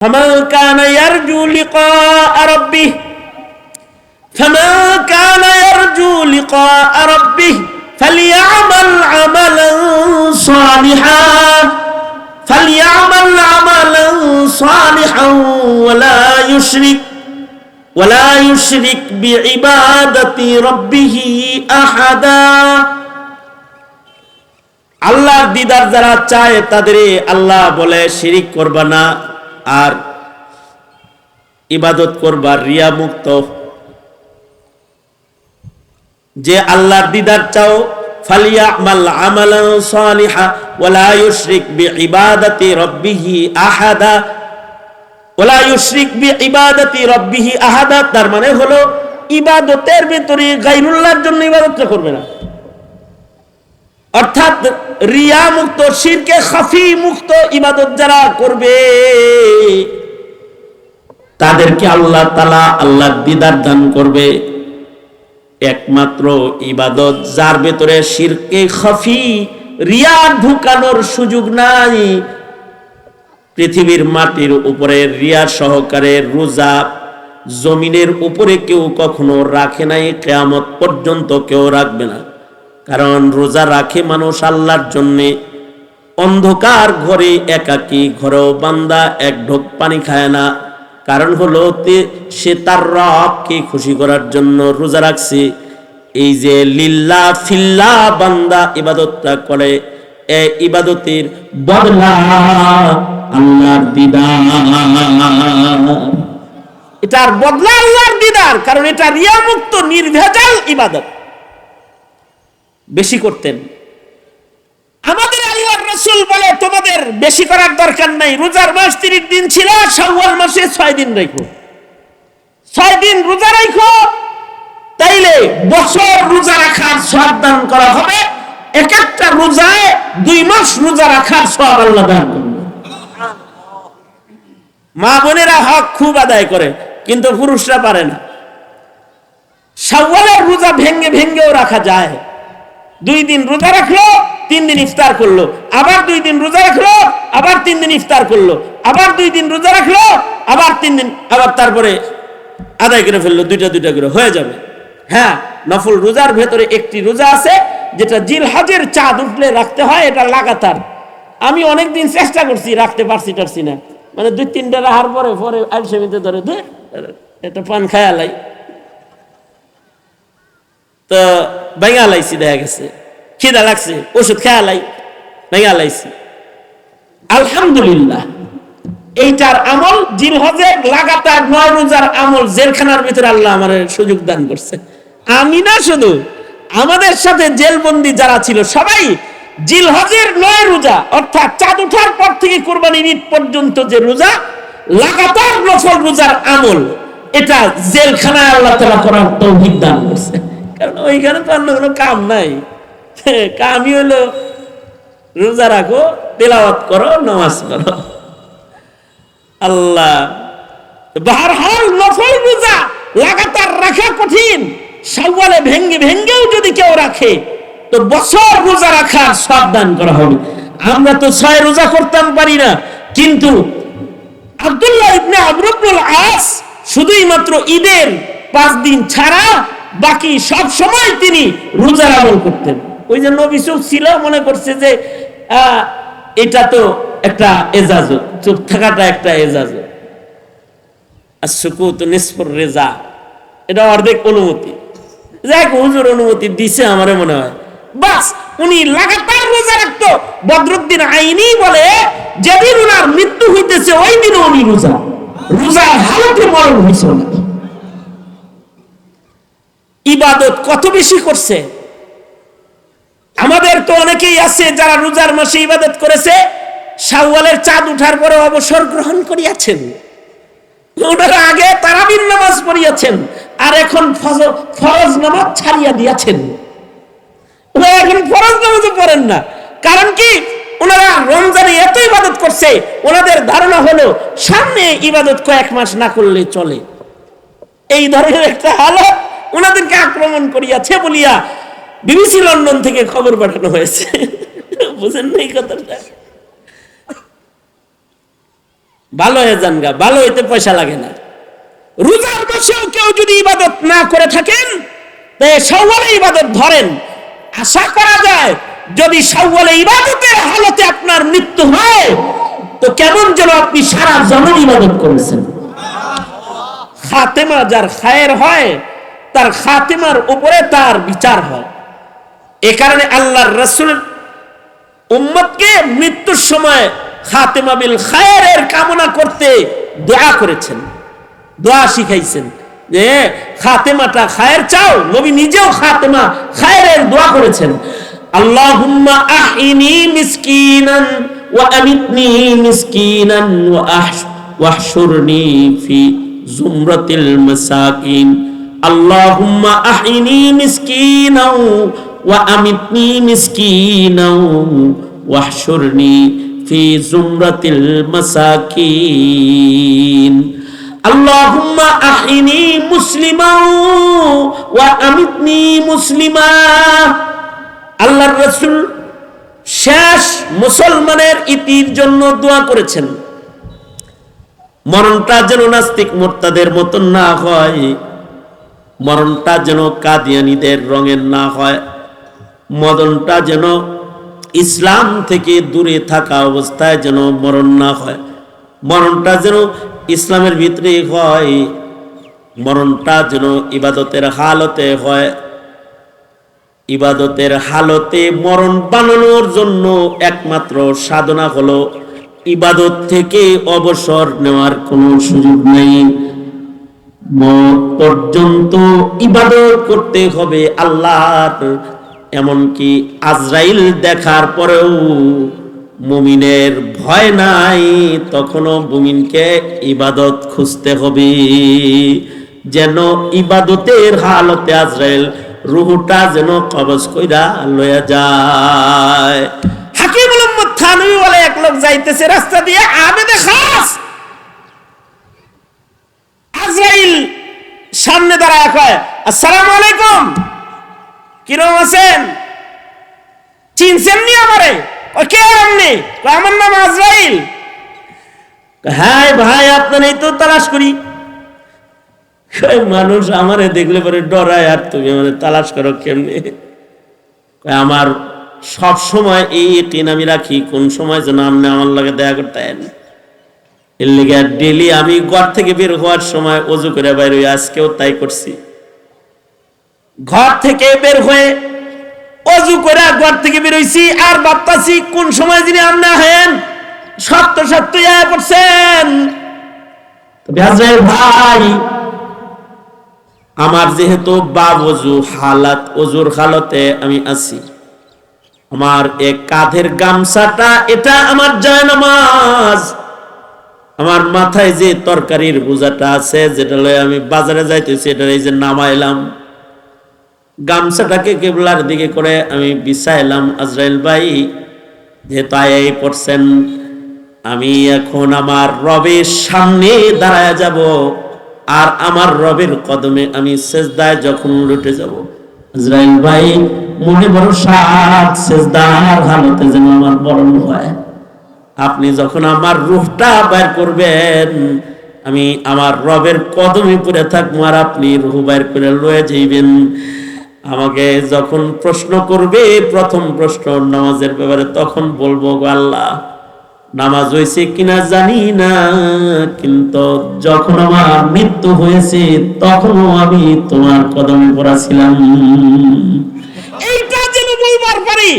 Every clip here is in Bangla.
فمن كان يرجو لقاء ربه فمن كان يرجو لقاء ربه فليعمل عملا صالحا فليعمل عملا صالحا ولا يشرك ولا يشرك بعبادة ربه أحدا আল্লাহর দিদার যারা চায় তাদের আল্লাহ বলে শিরিক করবা না আর ইবাদত করবা রিয়া মুক্ত যে আল্লাহর দিদার চাও তার মানে হলো ইবাদতের ভিতরে গায়রুল্লাহর জন্য ইবাদতটা করবে না। অর্থাৎ রিয়া মুক্ত, শিরকে খাফি মুক্ত ইবাদত যারা করবে, তাদেরকে আল্লাহ তালা আল্লাহ দিদার দান করবে। একমাত্র ইবাদত যার ভেতরে শিরকে খাফি, রিয়া ঢুকানোর সুযোগ নাই। পৃথিবীর মাটির উপরে রিয়া সহকারে রোজা জমিনের উপরে কেউ কখনো রাখে নাই, কেয়ামত পর্যন্ত কেউ রাখবে না। কারণ রোজা রাখে মানুষ আল্লাহর জন্যে। অন্ধকার ঘরে একাকী ঘরেও বান্দা এক ঢোক পানি খায় না। কারণ হলো সে তার রবকে খুশি করার জন্য রোজা রাখছে। এই যে লিল্লা ফিল্লা বান্দা ইবাদতটা করে, এ ইবাদতের বদলা আল্লাহর দিদার। এটার বদলা আল্লাহর দিদার, কারণ এটা রিয়া মুক্ত নির্ভেজাল ইবাদত। বেশি করতেন। আমাদের আল্লাহর রসুল বলে, তোমাদের বেশি করার দরকার নাই। রোজার মাস তিরিশ দিন ছিল, শাওয়াল মাসে ছয় দিন রাখো ছয় দিন রোজা রাখো তাইলে বছর রোজা রাখার সব দান করা হবে। এক একটা রোজায় দুই মাস রোজা রাখার সব আল্লাহ দান করবে মা বোনেরা হক খুব আদায় করে, কিন্তু পুরুষরা পারে না। শাওয়ালের রোজা ভেঙ্গে ভেঙ্গেও রাখা যায়। দুই দিন রোজা রাখল, তিন দিন ইফতার করল। আবার দুই দিন রোজা রাখল, আবার তিন দিন ইফতার করল। আবার দুই দিন রোজা রাখল, আবার তিন দিন, আবার তারপরে আদায় করে ফেলল, দুইটা দুইটা করে। হয়ে যাবে। হ্যাঁ নফল রোজার ভেতরে একটি রোজা আছে, যেটা জিল হাজের চাঁদ উঠলে রাখতে হয়, এটা লাগাতার। আমি অনেকদিন চেষ্টা করছি, রাখতে পারছি, টারছি না। মানে দুই তিনটা রাহার পরে পরে আলসেমিতে ধরে ধর এটা পান খায়ালাই তো ভেঙা লাইছি, দেখা গেছে। খিদা লাগছে, ওষুধ খেয়া লাই ভেঙা লাইছি। আলহামদুলিল্লাহ, এইটার আমল জিলহজে লাগাতার নয় রোজার আমল জেলখানার ভিতরে আল্লাহ আমার সুযোগ দান করছে। আমি না শুধু, আমাদের সাথে জেলবন্দি যারা ছিল, সবাই জিলহজের নয় রোজা, অর্থাৎ চাঁদ ওঠার পর থেকে কোরবানির ঈদ পর্যন্ত যে রোজা, লাগাতার নফল রোজার আমল, এটা জেলখানায় আল্লাহ তালা করার তৌহিদ দান করছে। কারণ ওইখানে তো অন্য কোনো কাম নাই। কামই হলো রোজা রাখো, তেলাওয়াত করো, নামাজ করো আল্লাহ। বারহাল নফল রোজা লাগাতার রাখা কঠিন। সাওয়ালে ভেঙ্গে ভেঙ্গেও যদি কেউ রাখে, তো বছর রোজা রাখার সব দান করা হবে। আমরা তো ছয় রোজা করতাম পারি না, কিন্তু আব্দুল্লাহ ইবনে আমরুবনুল আস শুধুই মাত্র ঈদের পাঁচ দিন ছাড়া বাকি সব সময় তিনি রোজার আমল করতেন। ওই যে নবী ছিল মনে করছে যে এটা তো একটা এজাজত চুপ থাকাটা একটা এজাজত। আর রেজা এটা অর্ধেক অনুমতি। যাই হোক, হুজুর অনুমতি দিছে আমারে মনে হয়। বাস উনি লাগাতার রোজা রাখতো। বদরুদ্দিন আইনি বলে যেদিন উনার মৃত্যু হইতেছে ওই দিন উনি রোজা। রোজার হালতে মরণ হয়েছিল না ইবাদত কত বেশি করছে? আমাদের তো অনেকেই আছে যারা রোজার মাসে ইবাদত করেছে, শাওয়ালের চাঁদ উঠার পরে অবসর গ্রহণ করিয়াছেন। ওনারা আগে তারাবির নামাজ পড়িয়াছেন, আর এখন ফরজ নামাজ ছাড়িয়া দিয়াছেন। ওনারা এখন ফরজ নামাজও পড়েন না। কারণ কি? ওনারা রমজানে এত ইবাদত করছে, ওনাদের ধারণা হলো সামনে ইবাদত কয়েক মাস না করলে চলে। এই ধরনের একটা হালত ওনাদেরকে আক্রমণ করিয়াছে বলিয়া বিবিসি লন্ডন থেকে খবর পাঠানো হয়েছে। বুঝেন না এই কথাটা? ভালো হয়ে যান গা, ভালো হইতে পয়সা লাগে না। রোজার বসেও কেউ যদি ইবাদত না করে থাকেন ইবাদত ধরেন। আশা করা যায়, যদি সওয়ালে ইবাদতের হালতে আপনার মৃত্যু হয়, তো কেমন যেন আপনি সারা জনম ইবাদত করেছেন। খাতেমা যার খায়ের হয় তার খাতেমার উপরে তার বিচার হয়। এ কারণে আল্লাহর রসুল উম্মতকে মৃত্যুর সময় খাতেমা বিল খায়ের কামনা করতে দোয়া করেছেন। দোয়া শিখাইছেন যে, খাতেমাটা খায়ের চাও, নবী নিজেও খাতেমা খায়ের দোয়া করেছেন। আল্লাহুম্মা আহিনি মিসকিনান ওয়া আমিতনি মিসকিনান ওয়া আহশ ওয়াহশুরনি ফি জুমরাতিল মাসাকিন। আল্লাহুম্মা আহিনি মিসকিনাও ওয়া আমিতনি মিসকিনাও ওয়াহশুরনি ফি জুমরাতিল মাসাকিন। আল্লাহুম্মা আহিনি মুসলিমা ওয়া আমিতনি মুসলিমা। আল্লাহর রাসূল শেষ মুসলমানের ইতির জন্য দোয়া করেছেন। মরণটা যেন নাস্তিক মোর্তাদের মতন না হয়। মরণটা যেন কাদিয়ানিদের রঙের না হয়। মদনটা যেন ইসলাম থেকে দূরে থাকা অবস্থায় যেন মরণ না হয়। মরণটা যেন ইসলামের ভিতরে হয়। মরণটা যেন ইবাদতের হালতে হয়। ইবাদতের হালতে মরণ বানানোর জন্য একমাত্র সাধনা হলো ইবাদত থেকে অবসর নেওয়ার কোনো সুযোগ নেই। পর্যন্ত ইবাদত করতে হবে আল্লাহর। এমনকি আজরাইল দেখার পরেও মুমিনের ভয় নাই, তখনও মুমিনকে ইবাদত খুঁজতে হবে। যেন ইবাদতের হালতে আজরাইল রুহুটা যেন কবজ কইরা লয়া যায়। উম্মত থানবী বলে এক লোক যাইতেছে রাস্তা দিয়ে আবেদে খাস আজরাইল সামনে দাঁড়ায় কয় আসসালামু আলাইকুম। কিরম আছেন? চিনছেন নি আমারে? ও কে কয়, আমার নাম আজরাইল। হ্যাঁ ভাই আপনার এই তো তালাশ করি। মানুষ আমারে দেখলে পরে ডরায় আর তুমি আমাদের তালাশ করো কেমনে? আমার সব সময় এই টিন আমি রাখি কোন সময় যেন আপনি আমার লাগে দেখা করতেন এর লেগে ডেলি আমি ঘর থেকে বের হওয়ার সময় অজু করে বাইর হই, আজকেও তাই করছি। ঘর থেকে বের হয়ে অজু করে ঘর থেকে বের হইছি আর ভাবতাছি কোন সময় যিনি আপনি আহেন সত্য সত্য ইয়া করছেন ভাই, আমার যেহেতু বাব অজু, হালাত, অজুর হালতে আমি আছি। আমার এক কাঁধের গামছাটা, এটা আমার জয় নামাজ আমার মাথায় যে তরকারির বোঝাটা আছে, যেটা লয়ে আমি বাজারে যাইতেছি এটা এই যে নামাইলাম, গামছাটাকে কেবলার দিকে করে আমি বিছাইলাম। আজরাইল ভাই, যেহেতু আয়াই পড়ছেন, আমি এখন আমার রবের সামনে দাঁড়ায় যাব, আর আমার রবের কদমে আমি সেজদায় যখন লুটে যাব। ইসরায়েল ভাই, মনে বড় সাত সেজদার হালতে যেন আমার মরণ হয়। আপনি যখন আমার রুহটা বের করবেন, আমি আমার রবের কদমে পড়ে থাকব আর আপনি রুহ বের করে লয়ে যাইবেন। আমাকে যখন প্রশ্ন করবে, প্রথম প্রশ্ন নামাজের ব্যাপারে তখন বলব আল্লাহ, নামাজ হয়েছে কিনা জানি না, কিন্তু যখন আমার মৃত্যু হয়েছে, তখনও আমি তোমার কদমে পড়া ছিলাম। এইটা যেন বলবার পারি।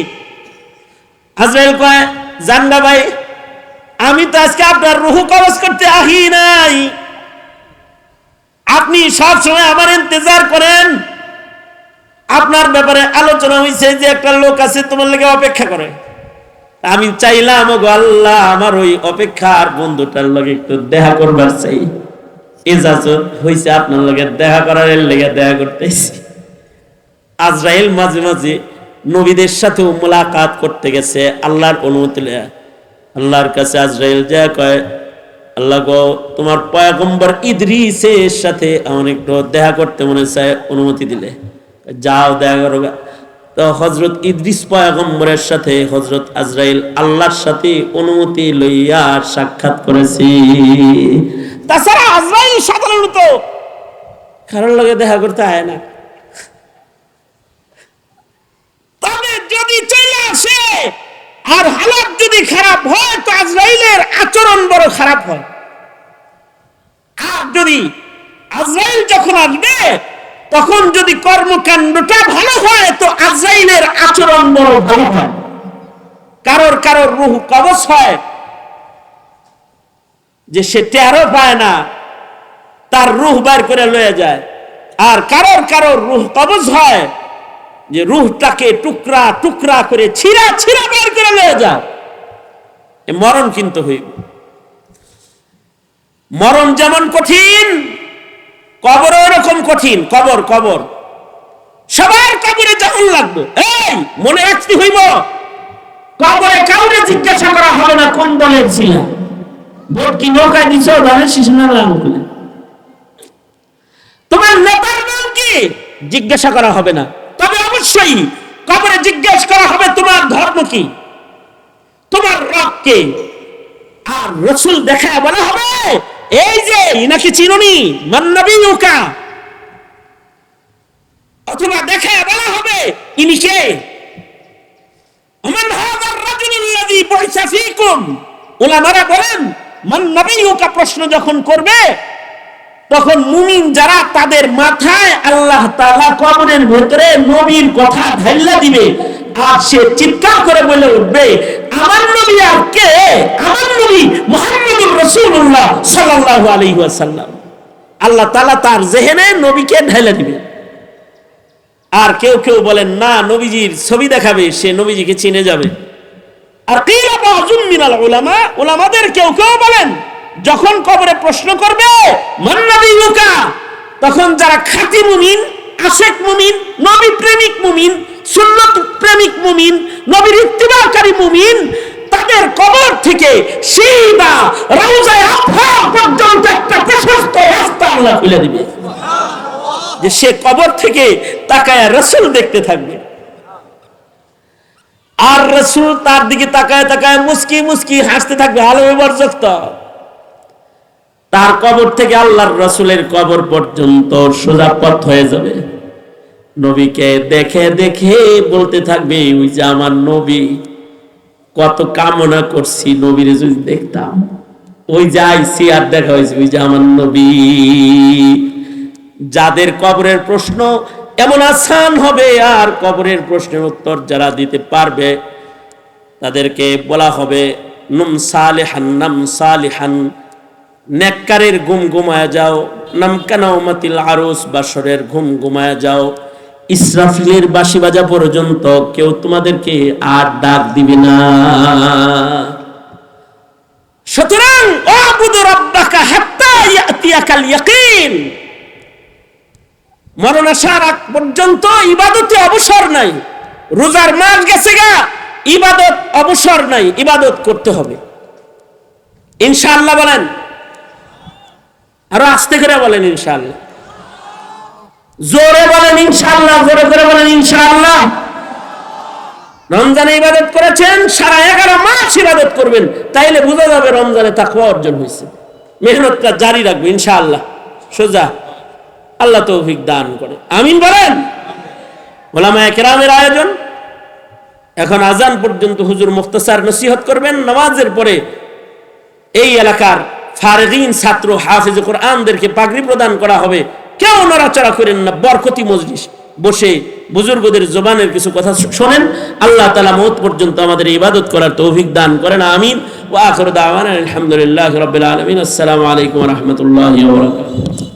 আজরাইল কয় জানগা ভাই আমি তো আজকে আপনার রুহ কবজ করতে আহি নাই। আপনি সব সময় আমার ইন্তজার করেন। আপনার ব্যাপারে আলোচনা হয়েছে যে একটা লোক আছে, তোমার লেগে অপেক্ষা করে। আমি চাইলাম ও আল্লাহ, আমার ওই অপেক্ষার বন্ধুটার লগে একটু দেখা করবার চাই। ইজাজত হয়েছে আপনার লগে, দেখা করার লেগে দেখা করতেছি। আজরাইল মাঝে মাঝে নবীদের সাথেও মোলাকাত করতে গেছে, আল্লাহর অনুমতি আল্লাহর কাছে আজরাইল যা কয়, আল্লাহ গো, তোমার পয়গম্বর ইদ্রিসের সাথে আমার একটু দেখা করতে মনে চায়, অনুমতি দিলে। যাও দেখা করো তো হজরত ইদ্রিস পয়াগম্বরের সাথে হজরত আজরাইল আল্লাহর সাথে অনুমতি লইয়া সাক্ষাৎ করেছি। তাছাড়া আজরাইল সাধারণত কারোর লগে দেখা করতে হয় না তবে যদি চলে আসে আর হালাত যদি খারাপ হয়, তো আজরাইলের আচরণ বড় খারাপ হয়। আর যদি আজরাইল যখন আসবে, তখন যদি কর্মকাণ্ডটা ভালো হয়, তো আজরাইলের আচরণ বড় ভালো হয়। কারোর কারোর রুহ কবচ হয়, যে সে টেরও পায় না, তার রুহ বার করে লয়ে যায়। আর কারোর কারোর রুহ কবজ হয় যে রুহটাকে টুকরা টুকরা করে ছিঁড়া ছিঁড়া বের করে লয়ে যায় এ মরণ কিন্তু হইব। মরণ যেমন কঠিন কবর এরকম কঠিন। কবর কবর। সবার কবরে যেমন লাগবে। এই, মনে রাখতে হইব, কবরে কাউরে জিজ্ঞাসা করা হবে না কোন দলের ছিল। ভোট কি নৌকায় দিছ দলের শিশু নাম তোমার নেতার নাম কি? জিজ্ঞাসা করা হবে না। অবশ্যই কবরে জিজ্ঞাসা করা হবে, তোমার ধর্ম কি? তোমার রব কে? আর রসুল দেখা বলা হবে, এই যে, ইনাকে চিনুনি মান্নবী নৌকা অথবা দেখা বলা হবে, ইনি কে? বলেন মান নবিয়ুকা প্রশ্ন যখন করবে তখন মুমিন যারা তাদের মাথায় আল্লাহ তাআলা কবরের ভেতরে নবীর কথা ঢাইলা দিবে। আর সে চিৎকার করে বলে উঠবে, আমার নবী আর কে? আমার নবী মুহাম্মদুর রাসূলুল্লাহ সাল্লাল্লাহু আলাইহি ওয়াসাল্লাম। আল্লাহ তাআলা তার জেহেনে নবীকে ঢেলে দিবে। আর কেউ কেউ বলেন, না, নবীজির ছবি দেখাবে, সে নবীজিকে চিনে যাবে। আর মিনাল উলামা, উলামাদের কেউ কেউ বলেন যখন কবরে প্রশ্ন করবে তখন যারা খাঁটি মুমিন, আশেক মুমিন, নবী প্রেমিক মুমিন, সুন্নত প্রেমিক মুমিন, নবীর ইত্তিবাকারী মুমিন, তাদের কবর থেকে সিদা রওজায়ে আফা পর্যন্ত একটা প্রশস্ত রাস্তা আল্লাহ খুলে দিবে। যে সে কবর থেকে তাকায় রসুল দেখতে থাকবে। আর রসুল তার দিকে তাকায় তাকায় মুস্কি মুস্কি হাসতে থাকবে, আলো বরজক্ত তার কবর থেকে আল্লাহর রসুলের কবর পর্যন্ত সোজা পথ হয়ে যাবে। নবীকে দেখে দেখে বলতে থাকবে, ওই যে আমার নবী, কত কামনা করছি নবীর যদি দেখতাম। ওই যে আইসি আর দেখা হয়েছে, ওই যে আমার নবী। যাদের কবরের প্রশ্ন এমন আসান হবে, আর কবরের প্রশ্নের উত্তর যারা দিতে পারবে, তাদেরকে বলা হবে, নুম সালেহান, নাম সালেহান নেককারের ঘুম ঘুমায় যাও নাম কানাউমাতিল আরুস, বাসরের ঘুম ঘুমায় যাও। ইসরাফিলের বাসি বাজা পর্যন্ত কেউ তোমাদেরকে আর ডাক দিবে না। সুতরাং ইয়াকিন। মরণ আসার আগ পর্যন্ত ইবাদতে অবসর নাই। রোজার মাস গেছে গা, ইবাদত অবসর নাই, ইবাদত করতে হবে। ইনশাআল্লাহ বলেন আরও আস্তে করে বলেন ইনশাআল্লাহ। জোরে বলেন ইনশাআল্লাহ, জোরে করে বলেন ইনশাআল্লাহ। রমজানে ইবাদত করেছেন, সারা এগারো মাস ইবাদত করবেন, তাইলে বোঝা যাবে রমজানে তাকওয়া অর্জন হয়েছে। মেহনতটা জারি রাখবে ইনশাআল্লাহ। সোজা, আল্লাহ তৌফিক দান করে। আমিন বলেন? ওলামা একরামের আয়োজন। এখন আজান পর্যন্ত হুজুর মুখতাসার নসিহত করবেন, নামাজের পরে এই এলাকার ফারেগিন ছাত্র হাফিজ কোরআনদেরকে পাগড়ি প্রদান করা হবে। কেউ নড়াচড়া করেন না, বরকতি মজলিস। বসে বুজুর্গদের জবানের কিছু কথা শোনেন। আল্লাহ তালা মত পর্যন্ত আমাদের ইবাদত করার তৌফিক দান করেন, আমিন। ও আখর দাওয়ান আলহামদুলিল্লাহ রবিল আলমিন। আসসালামু আলাইকুম রহমতুল্লাহ